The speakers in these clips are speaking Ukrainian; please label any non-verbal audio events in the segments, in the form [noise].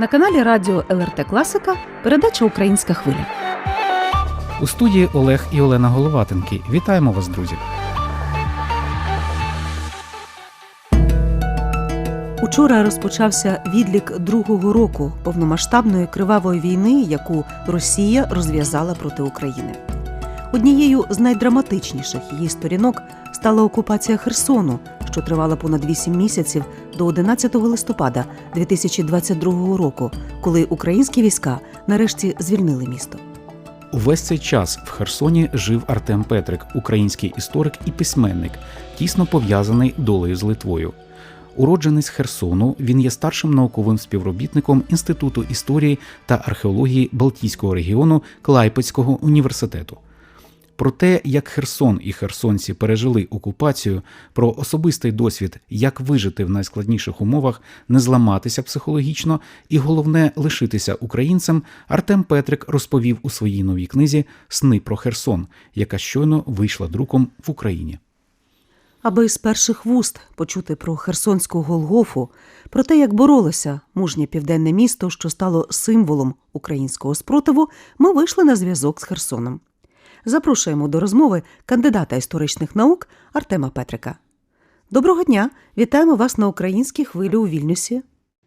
На каналі Радіо ЛРТ Класика передача Українська хвиля. У студії Олег і Олена Головатенки. Вітаємо вас, друзі! Учора розпочався відлік другого року повномасштабної кривавої війни, яку Росія розв'язала проти України. Однією з найдраматичніших її сторінок стала окупація Херсону, що тривала понад 8 місяців до 11 листопада 2022 року, коли українські війська нарешті звільнили місто. Увесь цей час в Херсоні жив Артем Петрик, український історик і письменник, тісно пов'язаний долею з Литвою. Уродженець Херсону, він є старшим науковим співробітником Інституту історії та археології Балтійського регіону Клайпецького університету. Про те, як Херсон і херсонці пережили окупацію, про особистий досвід, як вижити в найскладніших умовах, не зламатися психологічно і головне лишитися українцем, Артем Петрик розповів у своїй новій книзі Сни про Херсон, яка щойно вийшла друком в Україні. Аби з перших вуст почути про Херсонську Голгофу, про те, як боролося мужнє південне місто, що стало символом українського спротиву, ми вийшли на зв'язок з Херсоном. Запрошуємо до розмови кандидата історичних наук Артема Петрика. Доброго дня! Вітаємо вас на українській хвилі у Вільнюсі.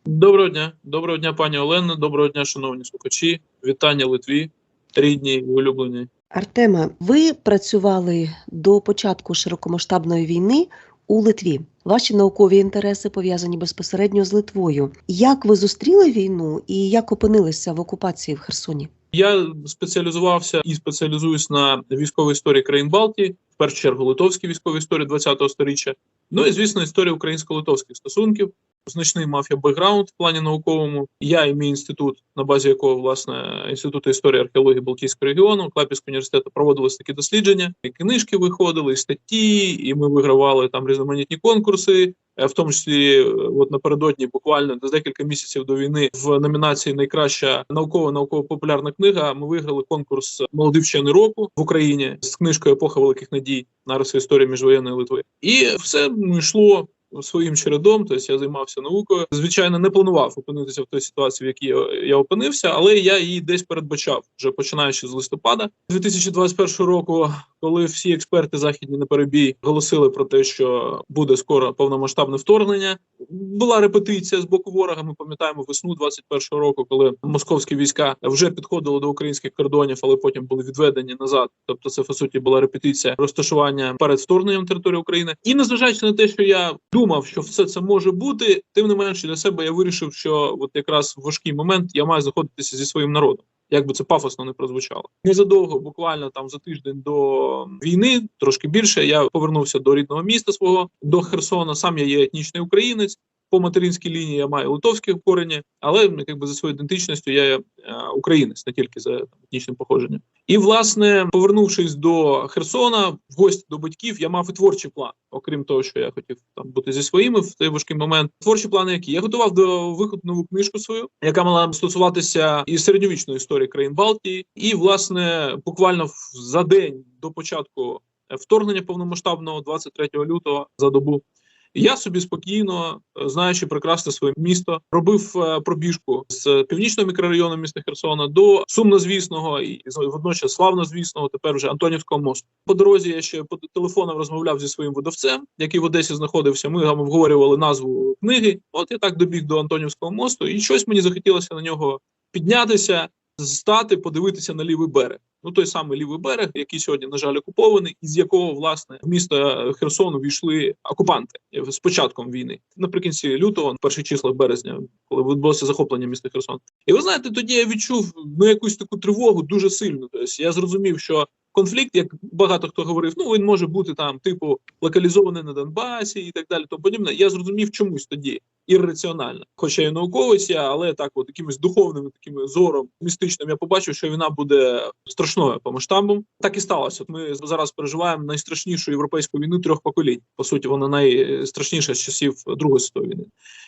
Доброго дня, доброго дня, пані Олено. Доброго дня, шановні слухачі. Вітання Литві, рідні і улюблені. Артема, ви працювали до початку широкомасштабної війни у Литві. Ваші наукові інтереси пов'язані безпосередньо з Литвою. Як ви зустріли війну і як опинилися в окупації в Херсоні? Я спеціалізувався і спеціалізуюсь на військовій історії країн Балтії, в першу чергу литовській військовій історії ХХ століття. Ну і звісно, історія українсько-литовських стосунків. Значний мав я бекграунд в плані науковому. Я і мій інститут, на базі якого власне інституту історії археології Балтійського регіону Клапівського університету проводились такі дослідження. І книжки виходили, і статті, і ми вигравали там різноманітні конкурси. Е, В тому числі, е, от напередодні, буквально за декілька місяців до війни, в номінації Найкраща наукова науково-популярна книга. Ми виграли конкурс Молодий вчений року в Україні з книжкою Епоха великих надій нариси історії міжвоєнної Литви. І все ну, йшло своїм чередом. Тобто я займався наукою. Звичайно, не планував опинитися в той ситуації, в якій я, я опинився, але я її десь передбачав, вже починаючи з листопада 2021 року, коли всі експерти західні на перебій голосили про те, що буде скоро повномасштабне вторгнення. Була репетиція з боку ворога. Ми пам'ятаємо весну 21 року, коли московські війська вже підходили до українських кордонів, але потім були відведені назад. Тобто, це по суті була репетиція розташування перед вторгненням території України. І незважаючи на те, що я думав, що все це може бути, тим не менше для себе я вирішив, що от якраз в важкий момент я маю знаходитися зі своїм народом. Як би це пафосно не прозвучало, незадовго, буквально там за тиждень до війни, трошки більше, я повернувся до рідного міста свого до Херсона. Сам я є етнічний українець. По материнській лінії я маю литовське корені, але якби за своєю ідентичністю я е, українець, не тільки за етнічним походженням. І власне, повернувшись до Херсона, в гості до батьків, я мав і творчий план, окрім того, що я хотів там бути зі своїми в той важкий момент. Творчі плани, які я готував до виходу нову книжку свою, яка мала стосуватися і середньовічної історії країн Балтії, і власне буквально за день до початку вторгнення повномасштабного, 23 лютого, за добу. Я собі спокійно, е, знаючи прекрасне своє місто, робив е, пробіжку з північного мікрорайону міста Херсона до сумнозвісного і водночас славнозвісного, тепер вже Антонівського мосту. По дорозі я ще по телефону розмовляв зі своїм видавцем, який в Одесі знаходився. Ми там обговорювали назву книги. От я так добіг до Антонівського мосту, і щось мені захотілося на нього піднятися, стати, подивитися на лівий берег. Ну, той самий лівий берег, який сьогодні, на жаль, окупований, із якого власне в місто Херсон увійшли окупанти з початком війни наприкінці лютого, перших числах березня, коли відбулося захоплення міста Херсон. І ви знаєте, тоді я відчув ну якусь таку тривогу дуже сильно. Тобто я зрозумів, що конфлікт, як багато хто говорив, ну він може бути там, типу, локалізований на Донбасі і так далі. Тому подібне. Я зрозумів чомусь тоді ірраціонально. Хоча я науковець, я, але так, от якимось духовним таким зором містичним, я побачив, що війна буде страшною по масштабам. Так і сталося. Ми зараз переживаємо найстрашнішу європейську війну трьох поколінь. По суті, вона найстрашніша з часів Другої світової війни.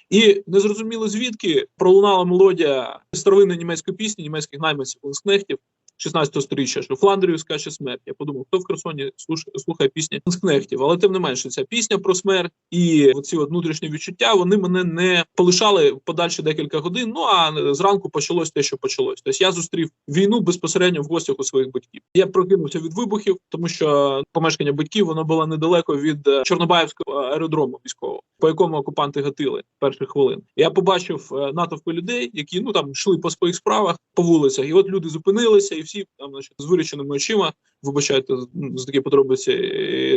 І незрозуміло звідки пролунала мелодія старовинної німецької пісні, німецьких найманців Ланскнехтів. 16 сторіччя, що Фландрію скаче смерть. Я подумав, хто в Херсоні слухає пісні Ланскнехтів, але тим не менше, ця пісня про смерть і ці внутрішні відчуття вони мене не полишали подальші декілька годин. Ну а зранку почалось те, що почалось. Тобто я зустрів війну безпосередньо в гостях у своїх батьків. Я прокинувся від вибухів, тому що помешкання батьків воно було недалеко від е, Чорнобаївського аеродрому військового, по якому окупанти гатили перших хвилин. Я побачив е, натовпи людей, які ну там йшли по своїх справах по вулицях, і от люди зупинилися, і всі там, значить, з виріченими очима, вибачайте з- такі подробиці,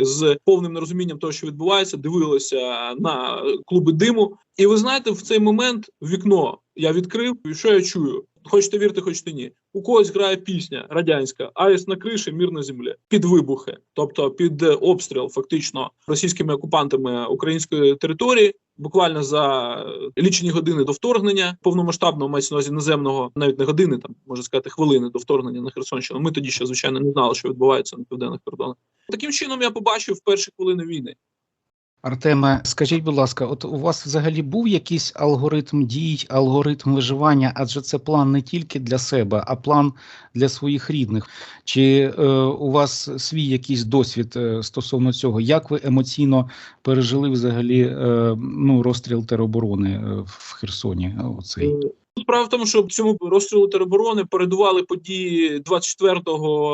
з повним нерозумінням того, що відбувається, дивилися на клуби диму. І ви знаєте, в цей момент вікно я відкрив, і що я чую? Хочете вірте, хочете ні. У когось грає пісня радянська Аїс на криші, мір на землі під вибухи, тобто під е, обстріл, фактично російськими окупантами української території. Буквально за е, лічені години до вторгнення повномасштабного мається на увазі наземного, навіть не години, там можна сказати, хвилини до вторгнення на Херсонщину. Ми тоді ще звичайно не знали, що відбувається на південних кордонах. Таким чином я побачив перші хвилини війни. Артеме, скажіть, будь ласка, от у вас взагалі був якийсь алгоритм дій, алгоритм виживання? Адже це план не тільки для себе, а план для своїх рідних. Чи е, у вас свій якийсь досвід е, стосовно цього? Як ви емоційно пережили взагалі е, ну, розстріл тероборони е, в Херсоні? Оцей? Справа в тому, що цьому розстрілу тероборони передували події 24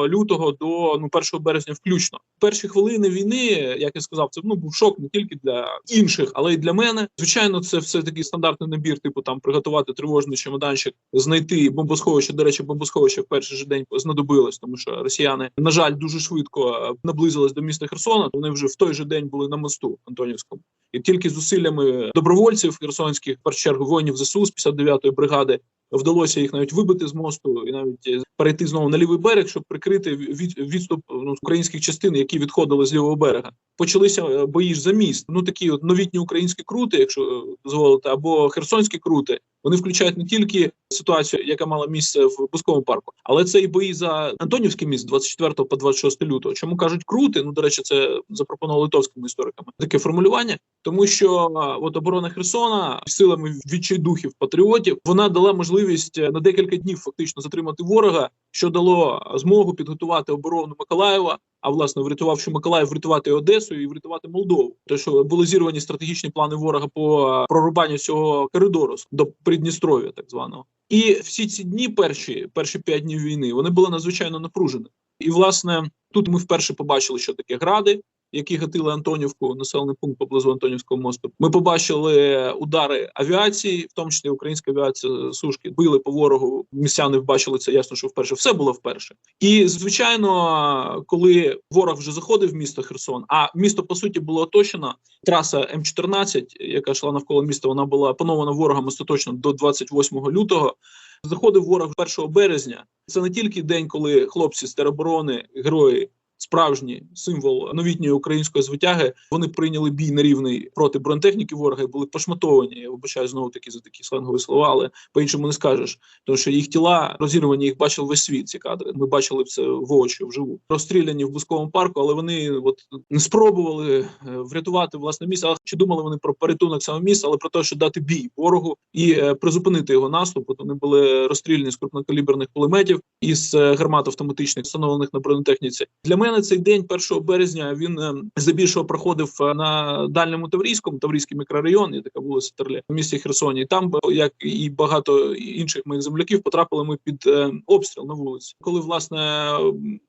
лютого до ну 1 березня, включно. Перші хвилини війни, як я сказав, це ну був шок не тільки для інших, але й для мене. Звичайно, це все такий стандартний набір, типу там приготувати тривожний чемоданчик, знайти бомбосховище. До речі, бомбосховище в перший же день знадобилось, тому що росіяни, на жаль, дуже швидко е, наблизились до міста Херсона. Вони вже в той же день були на мосту Антонівському. І тільки зусиллями добровольців херсонських, в першу чергу воїнів ЗСУ з 59-ї бригади, вдалося їх навіть вибити з мосту і навіть е, перейти знову на лівий берег, щоб прикрити від, відступ ну, українських частин, які відходили з лівого берега. Почалися е, бої ж за міст. Ну такі от новітні українські крути, якщо е, дозволите, або херсонські крути. Вони включають не тільки ситуацію, яка мала місце в Бусковому парку, але це і бої за Антонівський міст 24 по 26 лютого. Чому кажуть крути? Ну до речі, це запропонували литовськими істориками таке формулювання, тому що от оборона Херсона силами відчайдухів патріотів вона дала можливість е, на декілька днів фактично затримати ворога, що дало змогу підготувати оборону Миколаєва. А власне, врятувавши Миколаїв, врятувати Одесу і врятувати Молдову. Те, що були зірвані стратегічні плани ворога по е, прорубанню цього коридору до Придністров'я, так званого. І всі ці дні, перші перші п'ять днів війни, вони були надзвичайно напружені. І власне тут ми вперше побачили, що таке гради, які гатили Антонівку, населений пункт поблизу Антонівського мосту. Ми побачили удари авіації, в тому числі українська авіація сушки, били по ворогу. Містяни бачили це ясно, що вперше все було вперше. І звичайно, коли ворог вже заходив в місто Херсон, а місто по суті було оточено. Траса М14, яка йшла навколо міста, вона була опанована ворогом остаточно до 28 лютого. Заходив ворог 1 березня. Це не тільки день, коли хлопці з тероборони, герої, справжній символ новітньої української звитяги, вони прийняли бій на рівний проти бронетехніки ворога і були пошматовані. Я вибачаю знову таки за такі сленгові слова, але по-іншому не скажеш. Тому що їх тіла розірвані, їх бачив весь світ. Ці кадри. Ми бачили це в очі вживу. Розстріляні в бусковому парку, але вони от не спробували е, врятувати власне місце. Але чи думали вони про порятунок саме місця, але про те, що дати бій ворогу і е, призупинити його наступ. От Вони були розстріляні з крупнокаліберних кулеметів із е, гармат автоматичних, встановлених на бронетехніці. Для мене цей день, 1 березня, він е, здебільшого проходив е, на дальньому Таврійському, Таврійський мікрорайон, є така вулиця Терле, в місті Херсоні. І там, як і багато інших моїх земляків, потрапили ми під е, обстріл на вулиці. Коли власне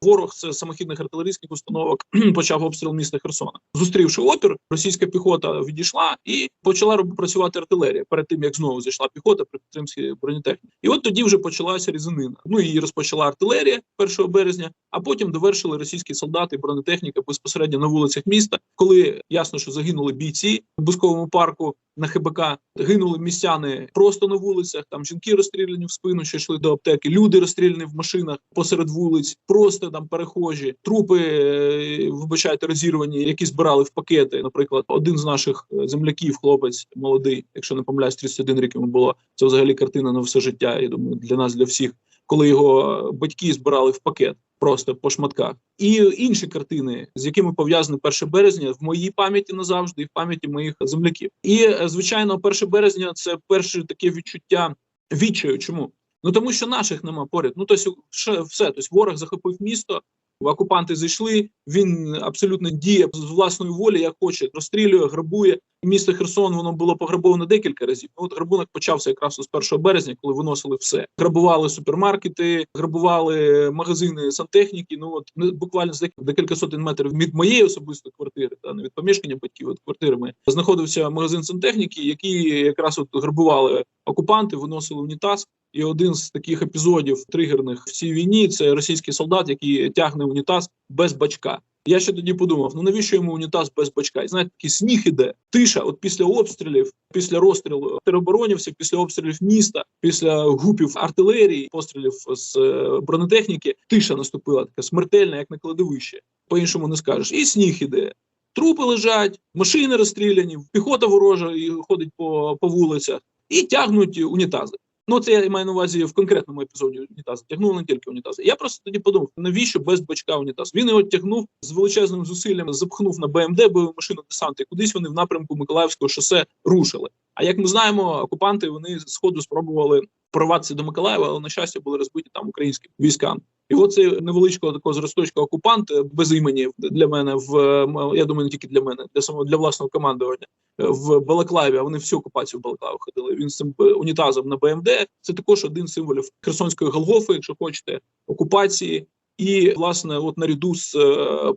ворог з самохідних артилерійських установок [clears throat] почав обстріл міста Херсона, зустрівши опір, російська піхота відійшла і почала працювати артилерія перед тим, як знову зайшла піхота при підтримці бронетехніки. І от тоді вже почалася різанина. Ну її розпочала артилерія 1 березня, а потім довершили російські солдати і бронетехніка безпосередньо на вулицях міста. Коли ясно, що загинули бійці в Бусковому парку на ХБК, гинули містяни просто на вулицях. Там жінки розстріляні в спину, що йшли до аптеки, люди розстріляні в машинах посеред вулиць, просто там перехожі, трупи, е, вибачайте, розірвані, які збирали в пакети. Наприклад, один з наших е, земляків, хлопець молодий, якщо не помиляюсь, 31 рік йому було. Це взагалі картина на все життя. Я думаю, для нас, для всіх, коли його батьки збирали в пакет. Просто по шматках і інші картини, з якими пов'язане 1 березня, в моїй пам'яті назавжди, і в пам'яті моїх земляків. І звичайно, 1 березня це перше таке відчуття відчаю. Чому Ну тому що наших нема поряд. Ну тось, все. Тобто ворог захопив місто, окупанти зайшли. Він абсолютно діє з власної волі, як хоче, розстрілює, грабує. Місто Херсон воно було пограбовано декілька разів. Ну, От грабунок почався якраз з 1 березня, коли виносили все. Грабували супермаркети, грабували магазини сантехніки. Ну от буквально за декілька сотень метрів від моєї особистої квартири, та не від помешкання батьків, від квартири ми знаходився магазин сантехніки, які якраз от грабували окупанти, виносили унітаз. І один з таких епізодів тригерних в цій війні це російський солдат, який тягне унітаз без бачка. Я ще тоді подумав: ну навіщо йому унітаз без бачка? І знаєте, такий сніг іде, тиша. От після обстрілів, після розстрілу тероборонівців, після обстрілів міста, після гупів артилерії, пострілів з е, бронетехніки, тиша наступила, така смертельна, як на кладовище. По іншому не скажеш. І сніг іде. Трупи лежать, машини розстріляні, піхота ворожа і ходить по, по вулицях і тягнуть унітази. Ну, це я маю на увазі в конкретному епізоді унітаз. Тягнув не тільки унітаз. Я просто тоді подумав, навіщо без бачка унітаз? Він його тягнув з величезним зусиллям, запхнув на БМД, бойову машину десанти. кудись вони в напрямку Миколаївського шосе рушили. А як ми знаємо, окупанти вони з сходу спробували прорватися до Миколаєва, але на щастя були розбиті там українські війська. І от цей невеличкого такого зросточка окупант е, без імені для мене в е, я думаю, не тільки для мене, для самого для власного командування е, в Балаклаві. А вони всю окупацію в Балаклаву ходили. Він з цим унітазом на БМД. Це також один з символів Херсонської Голгофи, якщо хочете, окупації. І власне, от наряду з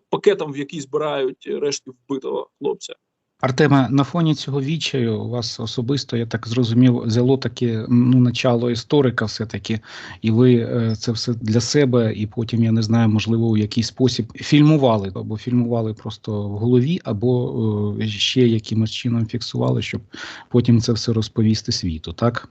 пакетом, в який збирають рештки вбитого хлопця. Артеме, на фоні цього вічаю у вас особисто, я так зрозумів, взяло таке ну, начало історика, все-таки, і ви е, це все для себе, і потім, я не знаю, можливо, у який спосіб фільмували, або фільмували просто в голові, або е, ще якимось чином фіксували, щоб потім це все розповісти світу, так?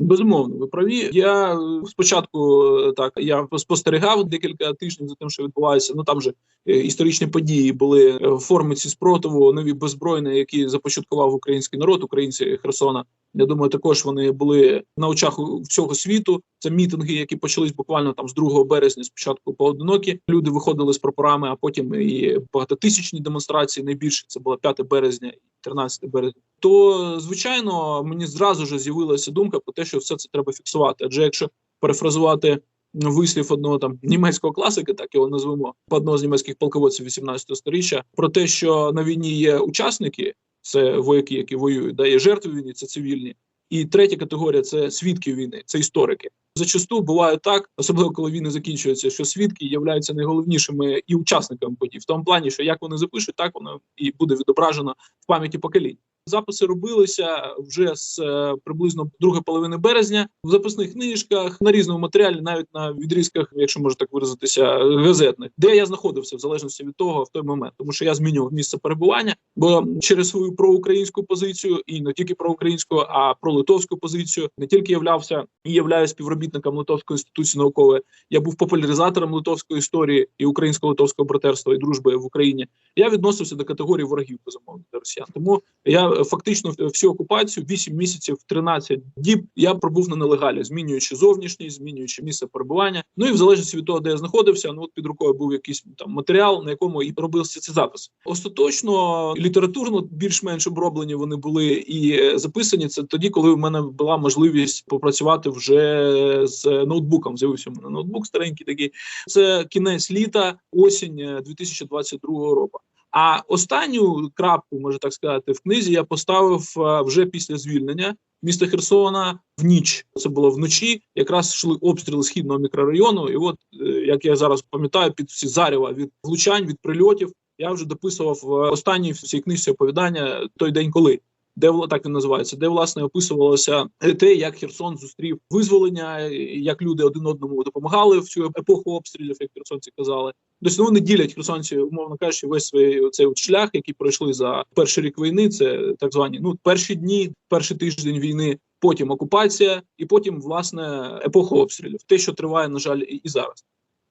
Безумовно, ви праві. Я е, спочатку е, так я спостерігав декілька тижнів за тим, що відбувається. Ну там же е, історичні події були в формиці спротиву, нові беззбройні, які започаткував український народ, українці Херсона. Я думаю, також вони були на очах всього світу. Це мітинги, які почались буквально там з 2 березня. Спочатку поодинокі люди виходили з прапорами, а потім і багатотисячні демонстрації. Найбільше це було 5 березня і 13 березня. То звичайно мені зразу ж з'явилася думка про те, що все це треба фіксувати. Адже якщо перефразувати вислів одного там німецького класика, так його назвемо, одного з німецьких полководців 18 сторіччя, про те, що на війні є учасники, це вояки, які воюють, да, є жертви війни, це цивільні. І третя категорія це свідки війни, це історики. Зачасту буває так, особливо коли війни закінчуються, що свідки являються найголовнішими і учасниками подій, в тому плані, що як вони запишуть, так воно і буде відображено в пам'яті поколінь. Записи робилися вже з е, приблизно другої половини березня в записних книжках на різному матеріалі, навіть на відрізках, якщо можна так виразитися, газетних, де я знаходився в залежності від того в той момент, тому що я змінював місце перебування, бо через свою проукраїнську позицію і не тільки проукраїнську, а про литовську позицію не тільки являвся і являюсь співробітником Литовської інституції наукової. Я був популяризатором литовської історії і українсько-литовського братерства і дружби в Україні. Я відносився до категорії ворогів безумовно для росіян. Тому я е, фактично всю окупацію 8 місяців, 13 діб я пробув на нелегалі, змінюючи зовнішність, змінюючи місце перебування. Ну і в залежності від того, де я знаходився, ну от під рукою був якийсь там матеріал, на якому і робився ці записи. Остаточно літературно більш-менш оброблені вони були і е, записані. Це тоді, коли в мене була можливість попрацювати вже з ноутбуком. З'явився в мене ноутбук старенький такий. Це кінець літа, осінь е, 2022 року. А останню крапку, можна так сказати, в книзі я поставив е, вже після звільнення міста Херсона в ніч. Це було вночі. Якраз йшли обстріли східного мікрорайону. І от е, як я зараз пам'ятаю, під всі зарева від влучань, від прильотів, я вже дописував в останній в цій книжці оповідання той день, коли. Де так він називається, де власне описувалося те, як Херсон зустрів визволення, як люди один одному допомагали в цю епоху обстрілів, як херсонці казали. Тобто ну, вони ділять херсонці, умовно кажучи, весь свій цей шлях, який пройшли за перший рік війни. Це так звані ну перші дні, перший тиждень війни, потім окупація, і потім власне епоха обстрілів. Те, що триває, на жаль, і зараз.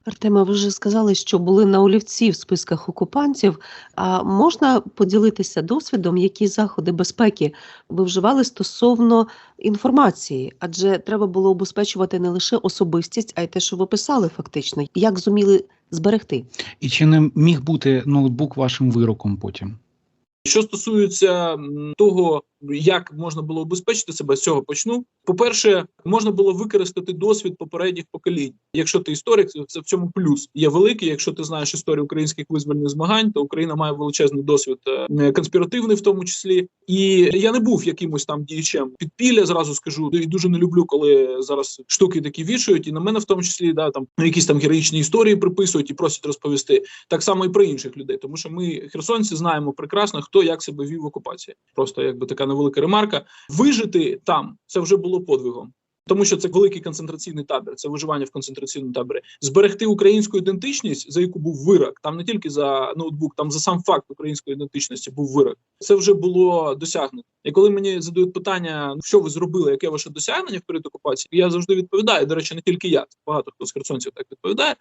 Артема, ви вже сказали, що були на олівці в списках окупантів. А можна поділитися досвідом, які заходи безпеки ви вживали стосовно інформації? Адже треба було обезпечувати не лише особистість, а й те, що ви писали фактично. Як зуміли зберегти? І чи не міг бути ноутбук вашим вироком потім? Що стосується того, Як можна було обезпечити себе з цього почну? По-перше, можна було використати досвід попередніх поколінь. Якщо ти історик, це в цьому плюс є великий. Якщо ти знаєш історію українських визвольних змагань, то Україна має величезний досвід е, конспіративний, в тому числі. І я не був якимось там діячем підпілля. Зразу скажу, і дуже не люблю, коли зараз штуки такі вішають, і на мене в тому числі да там якісь там героїчні історії приписують і просять розповісти. Так само і про інших людей, тому що ми, херсонці, знаємо прекрасно, хто як себе вів в окупації. Просто якби така невелика ремарка. Вижити там це вже було подвигом. Тому що це великий концентраційний табір, це виживання в концентраційному таборі. Зберегти українську ідентичність, за яку був вирок, там не тільки за ноутбук, там за сам факт української ідентичності був вирок. Це вже було досягнуто. І коли мені задають питання, ну що ви зробили, яке ваше досягнення в період окупації, я завжди відповідаю. До речі, не тільки я, багато хто з херсонців так відповідає.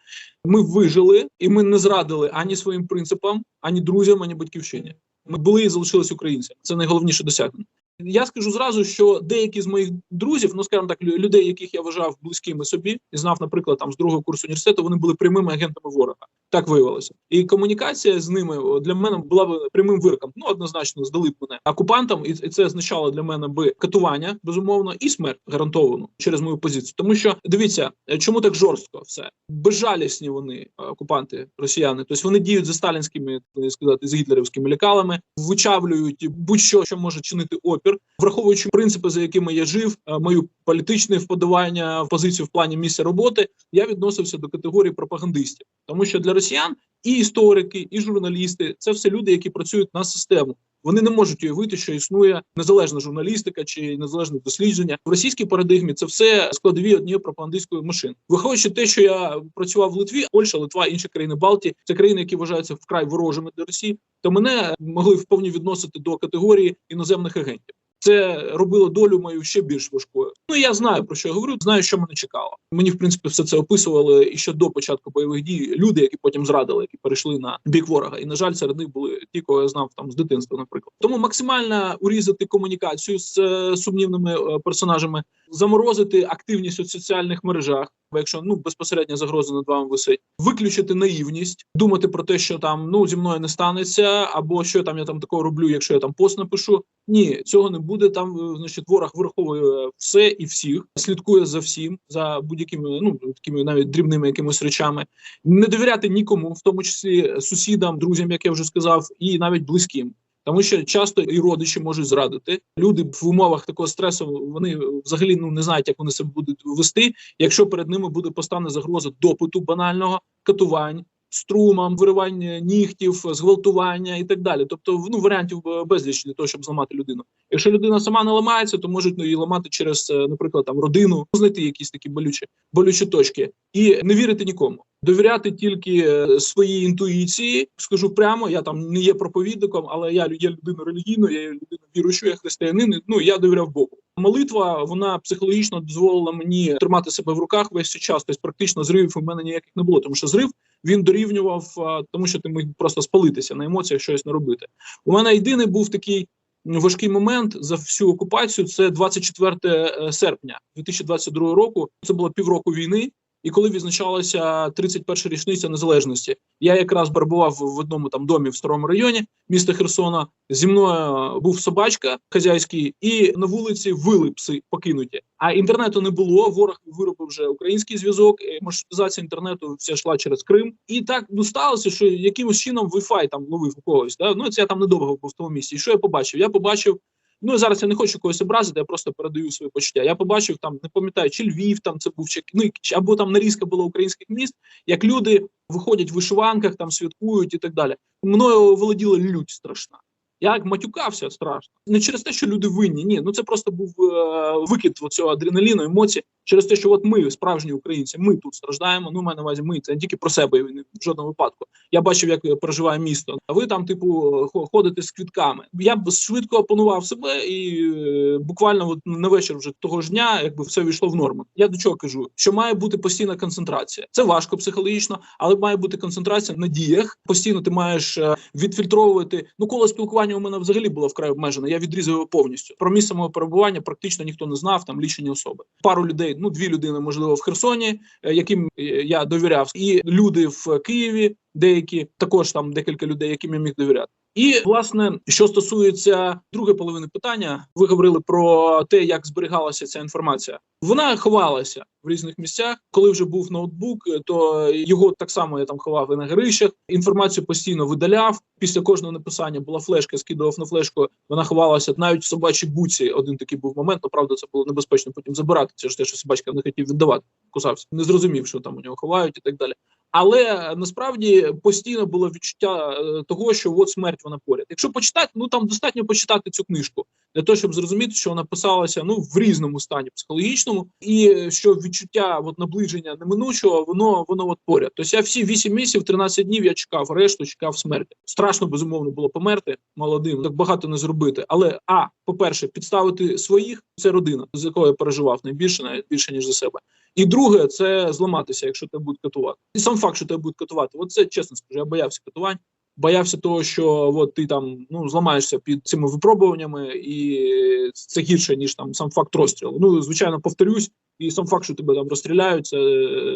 Ми вижили, і ми не зрадили ані своїм принципам, ані друзям, ані батьківщині. Ми були і залишились українцями. Це найголовніше досягнення. Я скажу зразу, що деякі з моїх друзів, ну скажімо так, лю- людей, яких я вважав близькими собі, і знав, наприклад, там з другого курсу університету, вони були прямими агентами ворога. Так виявилося. І комунікація з ними для мене була б прямим вирком. Ну однозначно здали б мене окупантам, і це означало для мене би катування, безумовно, і смерть гарантовану через мою позицію. Тому що дивіться, е, чому так жорстко все безжалісні вони е, окупанти, росіяни. Тобто вони діють за сталінськими, сказати, з гітлерівськими лекалами, вичавлюють будь-що, що може чинити опір, враховуючи принципи, за якими я жив, е, мою політичне вподобання в позицію в плані місця роботи. Я відносився до категорії пропагандистів, тому що для росіян і історики, і журналісти це все люди, які працюють на систему. Вони не можуть уявити, що існує незалежна журналістика чи незалежне дослідження в російській парадигмі. Це все складові однієї пропагандистської машини. Виходячи те, що я працював в Литві, Польща, Литва, інші країни Балтії, це країни, які вважаються вкрай ворожими для Росії, то мене могли вповні відносити до категорії іноземних агентів. Це робило долю мою ще більш важкою. Ну я знаю про що я говорю, знаю, що мене чекало. Мені в принципі все це описували і ще до початку бойових дій. Люди, які потім зрадили, які перейшли на бік ворога. І на жаль, серед них були ті, кого я знав там з дитинства, наприклад. Тому максимально урізати комунікацію з е, сумнівними е, персонажами, заморозити активність у соціальних мережах. Якщо ну безпосередня загроза над вами висить, виключити наївність, думати про те, що там ну зі мною не станеться, або що там я там такого роблю, якщо я там пост напишу. Ні, цього не буде. Там е, значить ворог враховує все і всіх, слідкує за всім, за будь-якими ну такими навіть дрібними якимись речами. Не довіряти нікому, в тому числі сусідам, друзям, як я вже сказав, і навіть близьким. Тому що часто і родичі можуть зрадити. Люди в умовах такого стресу вони взагалі ну не знають, як вони себе будуть вести, якщо перед ними буде постане загроза допиту банального катувань. Струмам, виривання нігтів, зґвалтування і так далі. Тобто, ну варіантів е, безліч для того, щоб зламати людину. Якщо людина сама не ламається, то можуть ну, її ламати через, е, наприклад, там родину, знайти якісь такі болючі болючі точки і не вірити нікому. Довіряти тільки е, своїй інтуїції. Скажу прямо, я там не є проповідником, але я є людина релігійною, я є людина віруючою, я християнин. Ну я довіряв Богу. Молитва вона психологічно дозволила мені тримати себе в руках весь цей час. Тобто практично зривів у мене ніяких не було, тому що зрив він дорівнював тому, що ти міг просто спалитися на емоціях, щось не робити. У мене єдиний був такий важкий момент за всю окупацію. Це 24 е, серпня 2022 року. Це було півроку війни. І коли відзначалася 31 річниця незалежності, я якраз барбував в одному там домі в старому районі міста Херсона. Зі мною був собачка хазяйський, і на вулиці вили пси покинуті. А інтернету не було. Ворог виробив вже український зв'язок. Маршрутизація інтернету вся йшла через Крим. І так ну сталося, що якимось чином Wi-Fi там ловив у когось. Да? Ну це я там недовго був в тому місці. І що я побачив? Я побачив. Ну зараз я не хочу когось образити, я просто передаю свої почуття. Я побачив там, не пам'ятаю, чи Львів там це був, чи ну, або там нарізка була українських міст, як люди виходять в вишиванках, там святкують і так далі. Мною володіла лють страшна. Я матюкався страшно. Не через те, що люди винні. Ні, ну це просто був е, викид цього адреналіну, емоцій, через те, що от ми, справжні українці, ми тут страждаємо. Ну, маю на увазі, ми це не тільки про себе в жодному випадку. Я бачив, як проживає місто. А ви там, типу, хо- ходите з квітками. Я б швидко опанував себе, і е, буквально от на вечір вже того ж дня, якби все війшло в норму. Я до чого кажу? Що має бути постійна концентрація. Це важко психологічно, але має бути концентрація на діях. Постійно ти маєш е, відфільтровувати. Ну, коло спілкування у мене взагалі було вкрай обмежене. Я відрізав його повністю. Про місце мого перебування практично ніхто не знав. Там лічені особи. Пару людей, ну дві людини, можливо, в Херсоні, е, яким е, я довіряв, і люди в Києві, деякі також там декілька людей, яким я міг довіряти. І власне, що стосується другої половини питання, ви говорили про те, як зберігалася ця інформація. Вона ховалася в різних місцях. Коли вже був ноутбук, то його так само я там ховав і на горищах. Інформацію постійно видаляв. Після кожного написання була флешка, скидував на флешку. Вона ховалася навіть в собачій буці. Один такий був момент. Ну, правда, це було небезпечно потім забирати. Це ж те, що собачка не хотів віддавати, кусався, не зрозумів, що там у нього ховають і так далі. Але насправді постійно було відчуття е, того, що от смерть вона поряд. Якщо почитати, ну там достатньо почитати цю книжку для того, щоб зрозуміти, що вона писалася ну в різному стані психологічному, і е, що відчуття от наближення неминучого, воно воно от поряд. Тобто я всі 8 місяців, 13 днів я чекав решту, чекав смерті. Страшно безумовно було померти молодим, так багато не зробити. Але а по-перше, підставити своїх це родина, з якою я переживав найбільше, навіть більше ніж за себе. І друге, це зламатися, якщо тебе будуть катувати. І сам факт, що тебе будуть катувати, от це чесно скажу, я боявся катувань. Боявся того, що от ти там ну зламаєшся під цими випробуваннями, і це гірше ніж там сам факт розстрілу. Ну звичайно, повторюсь, і сам факт, що тебе там розстріляють, це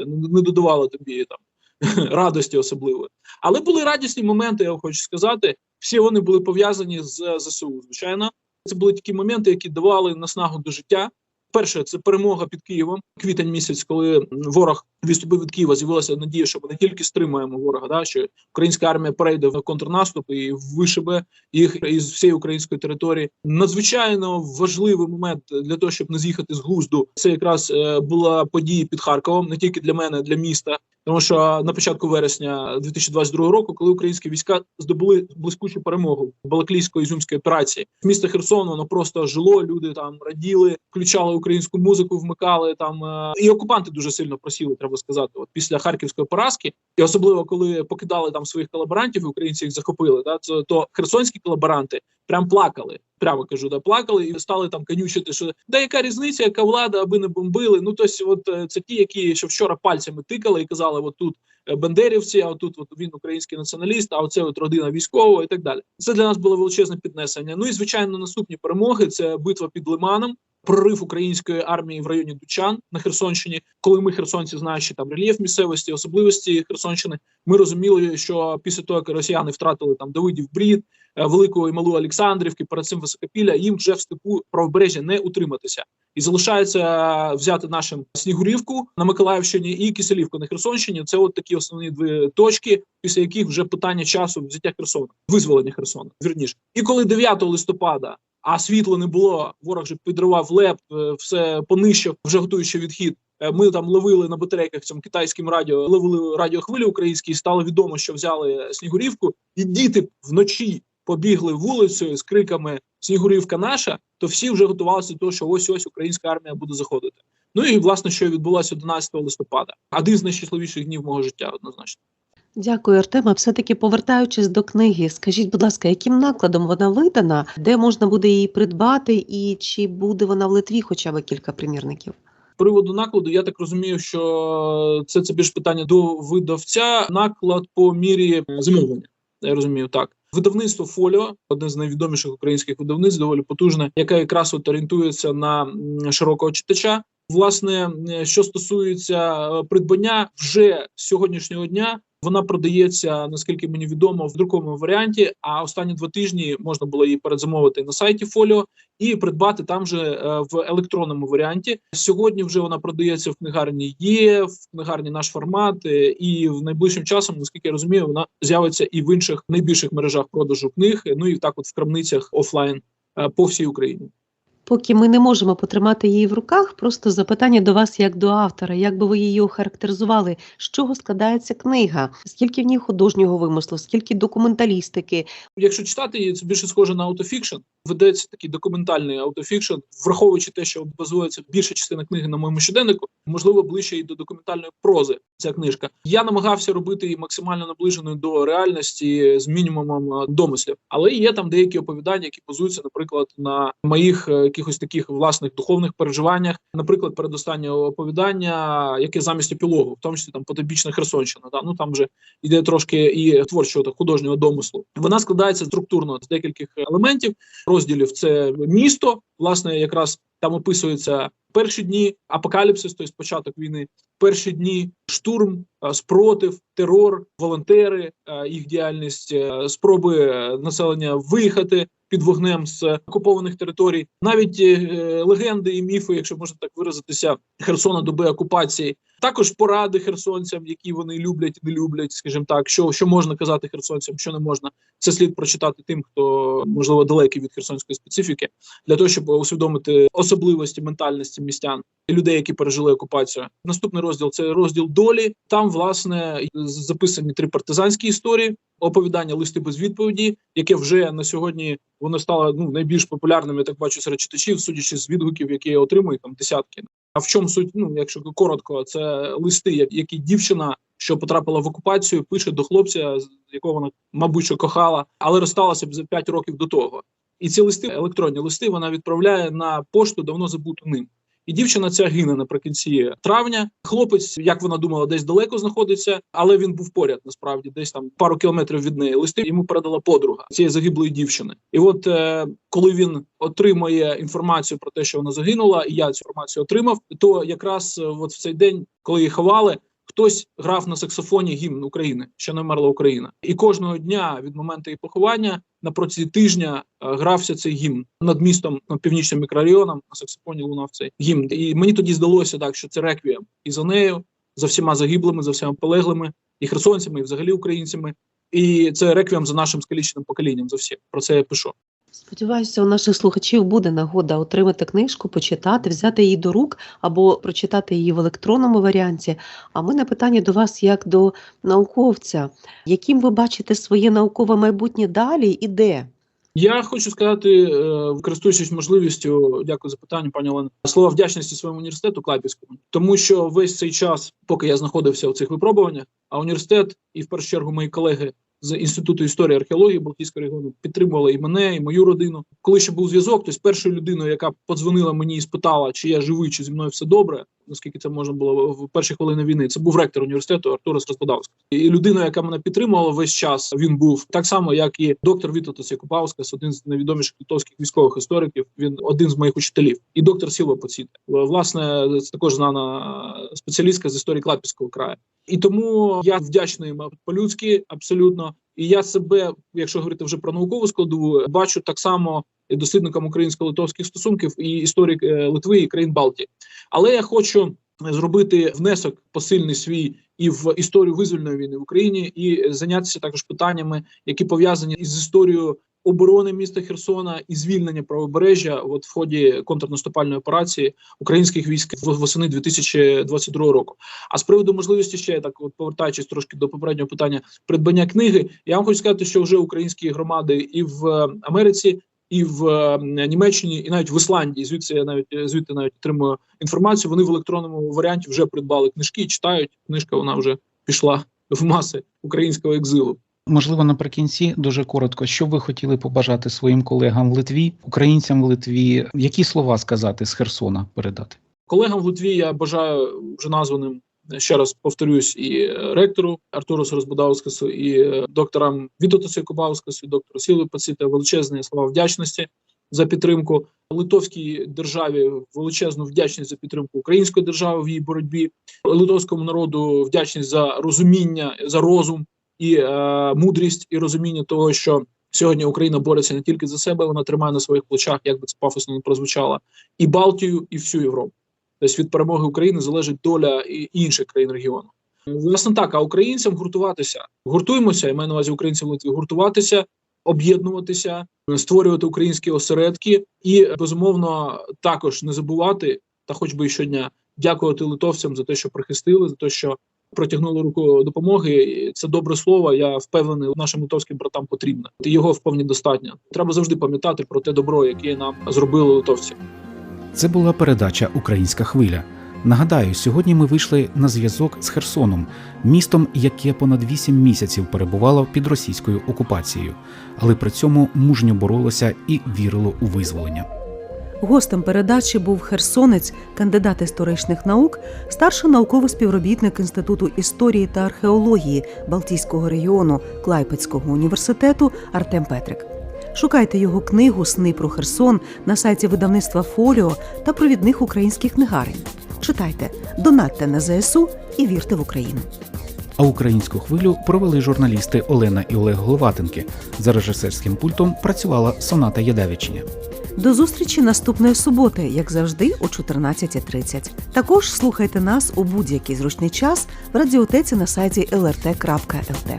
не додавало тобі там [laughs] радості особливої. Але були радісні моменти, я хочу сказати. Всі вони були пов'язані з ЗСУ. Звичайно, це були такі моменти, які давали наснагу до життя. Перше, це перемога під Києвом, квітень місяць, коли ворог відступив від Києва, з'явилася надія, що ми не тільки стримаємо ворога, да що українська армія перейде в контрнаступ і вишибе їх із всієї української території. Надзвичайно важливий момент для того, щоб не з'їхати з глузду. Це якраз е, була подія під Харковом, не тільки для мене, для міста. Тому що на початку вересня 2022 року, коли українські війська здобули блискучу перемогу Балаклійсько-ізюмської операції, місто Херсон воно просто жило. Люди там раділи, включали українську музику, вмикали там е, і окупанти дуже сильно просіли. Треба сказати, от після харківської поразки, і особливо коли покидали там своїх колаборантів, і українці їх захопили. Да, то, то херсонські колаборанти прям плакали. Прямо кажу, да плакали і стали там конючити, що да яка різниця, яка влада, аби не бомбили. Ну тобто, от е, це ті, які ще вчора пальцями тикали і казали: от тут е, бандерівці, а тут от він український націоналіст, а оце от родина військова і так далі. Це для нас було величезне піднесення. Ну і звичайно, наступні перемоги це битва під Лиманом. Прорив української армії в районі Дучан на Херсонщині, коли ми херсонці, знаючи там рельєф місцевості, особливості Херсонщини, ми розуміли, що після того, як росіяни втратили там Давидів Брід, е, велику і малу Олександрівки, перед цим високопілля, їм вже в степу правобережжя не утриматися, і залишається взяти нашим Снігурівку на Миколаївщині і Киселівку на Херсонщині. Це от такі основні дві точки, після яких вже питання часу взяття Херсона, визволення Херсона. Вірніше, і коли 9 листопада а світла не було. Ворог же підривав леп, е, все понищив, вже готуючи відхід. Е, Ми там ловили на батарейках цьому китайським радіо, ловили радіохвилі українські. і Стало відомо, що взяли Снігурівку, і діти вночі побігли вулицею з криками Снігурівка наша. То всі вже готувалися до того, що ось ось українська армія буде заходити. Ну і власне, що відбулося 11 листопада, один з найщасливіших днів мого життя, однозначно. Дякую, Артема. Все-таки повертаючись до книги, скажіть, будь ласка, яким накладом вона видана, де можна буде її придбати, і чи буде вона в Литві хоча б кілька примірників? Приводу накладу, я так розумію, що це це більш питання до видавця. Наклад по мірі замовлення. Я розумію так. Видавництво Фоліо, одне з найвідоміших українських видавництв, доволі потужне, яке якраз от орієнтується на широкого читача. Власне, е, що стосується е, придбання, вже з сьогоднішнього дня вона продається, наскільки мені відомо, в друковому варіанті. А останні два тижні можна було її передзамовити на сайті Фоліо і придбати там же е, в електронному варіанті. Сьогодні вже вона продається в книгарні є, в книгарні наш формат, е, і в найближчим часом, наскільки я розумію, вона з'явиться і в інших найбільших мережах продажу книг. Ну і так, от в крамницях офлайн е, по всій Україні. Поки ми не можемо потримати її в руках, просто запитання до вас як до автора, як би ви її охарактеризували, з чого складається книга, скільки в ній художнього вимислу, скільки документалістики, Якщо читати її, це більше схоже на аутофікшн. Ведеться такий документальний аутофікшн, враховуючи те, що базується більша частина книги на моєму щоденнику, можливо, ближче і до документальної прози. Ця книжка. Я намагався робити її максимально наближеною до реальності з мінімумом е, домислів, але є там деякі оповідання, які базуються, наприклад, на моїх е, якихось таких власних духовних переживаннях. Наприклад, передостаннє оповідання, яке замість епілогу, в тому числі там потопічна Херсонщина. Да? Ну там вже йде трошки і творчого та художнього домислу. Вона складається структурно з декількох елементів розділів. Це місто, власне, якраз там описується Перші дні апокаліпсис, тобто початок війни, перші дні штурм, е, спротив, терор, волонтери, е, їх діяльність, е, спроби населення виїхати під вогнем з окупованих територій, навіть е, легенди і міфи, якщо можна так виразитися, Херсона доби окупації. Також поради херсонцям, які вони люблять не люблять, скажімо так, що, що можна казати херсонцям, що не можна. Це слід прочитати тим, хто можливо далекий від херсонської специфіки, для того, щоб усвідомити особливості ментальності містян людей, які пережили окупацію. Наступний розділ це розділ долі. Там власне записані три партизанські історії, оповідання листи без відповіді, яке вже на сьогодні воно стало ну найбільш популярним. Я так бачу серед читачів, судячи з відгуків, які я отримую, там десятки. А в чому суть? Ну, якщо коротко, це листи, які дівчина, що потрапила в окупацію, пише до хлопця, якого вона, мабуть, що кохала, але розсталася за 5 років до того. І ці листи, електронні листи, вона відправляє на пошту давно забуту ним. І дівчина ця гине наприкінці травня. Хлопець, як вона думала, десь далеко знаходиться, але він був поряд, насправді, десь там пару кілометрів від неї. Листи йому передала подруга цієї загиблої дівчини. І от е, коли він отримує інформацію про те, що вона загинула, і я цю інформацію отримав, то якраз е, от в цей день, коли її ховали. Хтось грав на саксофоні гімн України, що не вмерла Україна, і кожного дня від моменту її поховання на протязі тижня е, грався цей гімн над містом над північним мікрорайоном. На саксофоні лунав цей гімн. І мені тоді здалося так, що це реквієм і за нею, за всіма загиблими, за всіма полеглими, і херсонцями, і взагалі українцями. І це реквієм за нашим скаліченим поколінням. За всім про це я пишу. Сподіваюся, у наших слухачів буде нагода отримати книжку, почитати, взяти її до рук або прочитати її в електронному варіанті. А ми на питання до вас як до науковця, яким ви бачите своє наукове майбутнє далі і де? Я хочу сказати, е, користуючись можливістю, дякую за питання, пані Олена, слова вдячності своєму університету Клайпівському, тому що весь цей час, поки я знаходився у цих випробуваннях, а університет і в першу чергу мої колеги з інституту історії археології Балтійського регіону підтримували і мене, і мою родину. Коли ще був зв'язок, то з першою людиною, яка подзвонила мені і спитала, чи я живий, чи зі мною все добре. Наскільки це можна було в перші хвилини війни, це був ректор університету Артурас Розбадавський. І людина, яка мене підтримувала весь час, він був так само, як і доктор Вітотас Якубаускас, один з найвідоміших литовських військових істориків. Він один з моїх учителів, і доктор Сіло Поціте. Власне, це також знана спеціалістка з історії Клапівського краю. І тому я вдячний по-людськи абсолютно. І я себе, якщо говорити вже про наукову складову, бачу так само дослідником українсько-литовських стосунків і історик е, Литви і країн Балтії. Але я хочу зробити внесок посильний свій і в історію визвольної війни в Україні, і зайнятися також питаннями, які пов'язані із історією оборони міста Херсона і звільнення правобережжя от в ході контрнаступальної операції українських військ восени 2022 року. А з приводу можливості ще так, от повертаючись трошки до попереднього питання придбання книги, я вам хочу сказати, що вже українські громади і в е, Америці. І в е, Німеччині, і навіть в Ісландії, звідси я навіть звідти навіть отримую інформацію. Вони в електронному варіанті вже придбали книжки, читають. Книжка вона вже пішла в маси українського екзилу. Можливо, наприкінці дуже коротко, що ви хотіли побажати своїм колегам в Литві, українцям в Литві, які слова сказати з Херсона передати? Колегам в Литві я бажаю вже названим ще раз повторюсь і е, ректору Артурусу Розбудаускасу, і е, докторам Вітотасу Якубаускасу, і доктору Сіли Паціте величезні слова вдячності за підтримку литовській державі, величезну вдячність за підтримку української держави в її боротьбі, литовському народу вдячність за розуміння, за розум і е, мудрість, і розуміння того, що сьогодні Україна бореться не тільки за себе, вона тримає на своїх плечах, як би це пафосно не прозвучало, і Балтію, і всю Європу. Тобто від перемоги України залежить доля і інших країн регіону. Власне так, а українцям гуртуватися. Гуртуємося, я маю на увазі українцям Литві, гуртуватися, об'єднуватися, створювати українські осередки і безумовно також не забувати, та хоч би щодня дякувати литовцям за те, що прихистили, за те, що протягнули руку допомоги. Це добре слово. Я впевнений, нашим литовським братам потрібно. Його вповні достатньо. Треба завжди пам'ятати про те добро, яке нам зробили литовці. Це була передача Українська хвиля. Нагадаю, сьогодні ми вийшли на зв'язок з Херсоном, містом, яке понад 8 місяців перебувало під російською окупацією, але при цьому мужньо боролося і вірило у визволення. Гостем передачі був херсонець, кандидат історичних наук, старший науковий співробітник Інституту історії та археології Балтійського регіону Клайпецького університету Артем Петрик. Шукайте його книгу Сни про Херсон на сайті видавництва Фоліо та провідних українських книгарень. Читайте, донатьте на ЗСУ і вірте в Україну. А українську хвилю провели журналісти Олена і Олег Головатенки. За режисерським пультом працювала Соната Ядавічня. До зустрічі наступної суботи, як завжди, о 14.30. Також слухайте нас у будь-який зручний час в радіотеці на сайті lrt.lt.